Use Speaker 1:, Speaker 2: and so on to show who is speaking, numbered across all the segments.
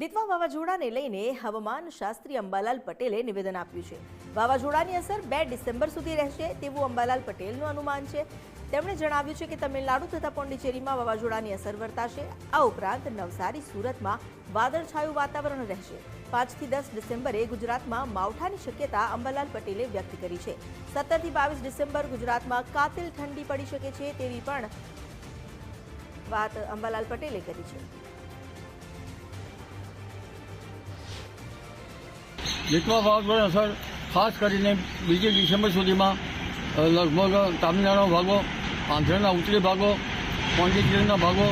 Speaker 1: દિત્વા વાવાઝોડાને લઈને હવામાન શાસ્ત્રી અંબાલાલ પટેલે નિવેદન આપ્યું છે. વાવાઝોડાની અસર બે ડિસેમ્બર સુધી રહેશે તેવું અંબાલાલ પટેલનું અનુમાન છે. તેમણે જણાવ્યું છે કે તમિલનાડુ તથા પોંડિચેરીમાં વાવાઝોડાની અસર વર્તાશે. આ ઉપરાંત નવસારી, સુરતમાં વાદળછાયું વાતાવરણ રહેશે. પાંચથી દસ ડિસેમ્બરે ગુજરાતમાં માવઠાની શક્યતા અંબાલાલ પટેલે વ્યક્ત કરી છે. સત્તરથી બાવીસ ડિસેમ્બર ગુજરાતમાં કાતિલ ઠંડી પડી શકે છે તેવી પણ વાત અંબાલાલ પટેલે કરી છે.
Speaker 2: લીટવા વાવાઝોડાની અસર ખાસ કરીને બીજી ડિસેમ્બર સુધીમાં લગભગ તામિલનાડુના ભાગો, આંધ્રના ઉત્તરી ભાગો, પોંડિચેરીના ભાગો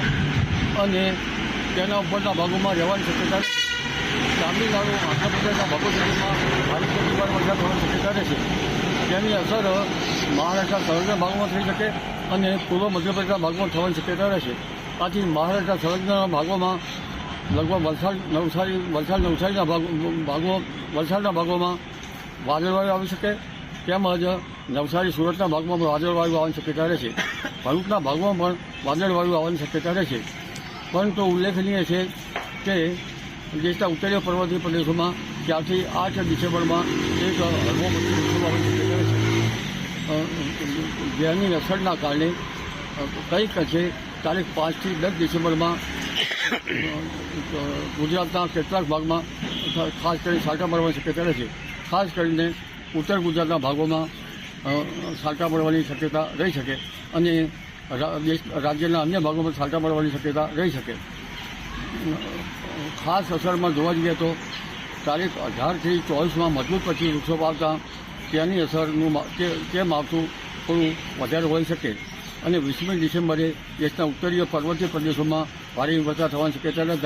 Speaker 2: અને તેના ઉપરના ભાગોમાં રહેવાની શક્યતા તામિલનાડુ, આંધ્રપ્રદેશના ભાગો સુધીમાં ભારે પ્રતિવાર વરસાદ થવાની શક્યતા રહેશે તેની અસર મહારાષ્ટ્ર સરહદના ભાગોમાં થઈ શકે અને પૂર્વ મધ્યપ્રદેશના ભાગમાં થવાની શક્યતા રહેશે આથી મહારાષ્ટ્ર સરહદના ભાગોમાં લગભગ વલસાડ, નવસારી, વલસાડ, નવસારીના ભાગો ભાગો, વલસાડના ભાગોમાં વાદળવાયુ આવી શકે, તેમજ નવસારી, સુરતના ભાગમાં પણ વાદળવાયુ આવવાની શક્યતા રહેશે ભરૂચના ભાગમાં પણ વાદળવાયુ આવવાની શક્યતા રહેશે પરંતુ ઉલ્લેખનીય છે કે દેશના ઉત્તરીય પર્વતીય પ્રદેશોમાં ત્યારથી આઠ ડિસેમ્બરમાં એક હળવો રહેશે અસરના કારણે કંઈક છે, તારીખ પાંચથી દસ ડિસેમ્બરમાં ગુજરાતના કેટલાક ભાગમાં ખાસ કરીને સાટા પડવાની શક્યતા રહેશે. ખાસ કરીને ઉત્તર ગુજરાતના ભાગોમાં સાટા મળવાની શક્યતા રહી શકે અને રાજ્યના અન્ય ભાગોમાં સાટા પડવાની શક્યતા રહી શકે. ખાસ અસરમાં જોવા જઈએ તો તારીખ અઢારથી ચોવીસમાં મજબૂત પછી વૃક્ષો પાડતા તેની અસરનું તે માવઠું થોડું વધારે હોઈ શકે. અને વીસમી ડિસેમ્બરે દેશના ઉત્તરીય પર્વતીય પ્રદેશોમાં ભારે વરસાદ થવાની શક્યતા